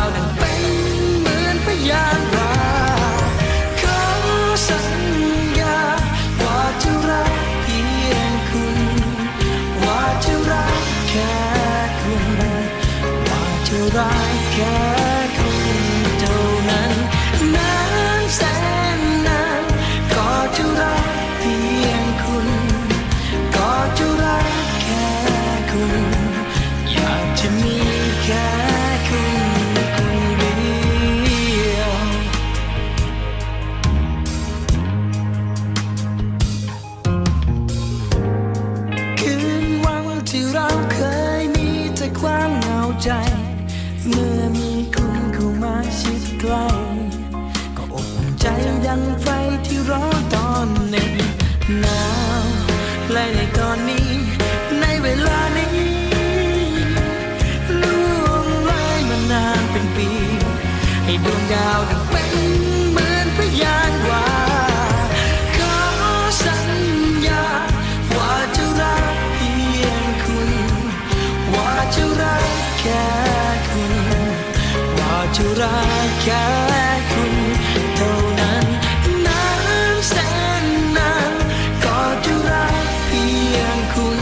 าวนั้นเป็นเหมือนพยานว่าขอสัญญาว่าจะรักเพียงคุณ ว่าจะรักแค่คุณ ว่าจะรักแค่คุณเท่านั้น เมื่อมีคุณเข้ามาชิดใกล้ก็อบอุ่นใจดังไฟที่ร้อนตอนหนึ่งหนาวและในตอนนี้ ในเวลานี้ล่วงเลยมานานเป็นปี ให้ดวงดาวดัง จะรักแค่คุณเท่านั้นน้นแสนนานก็จะรักเพียงคุณ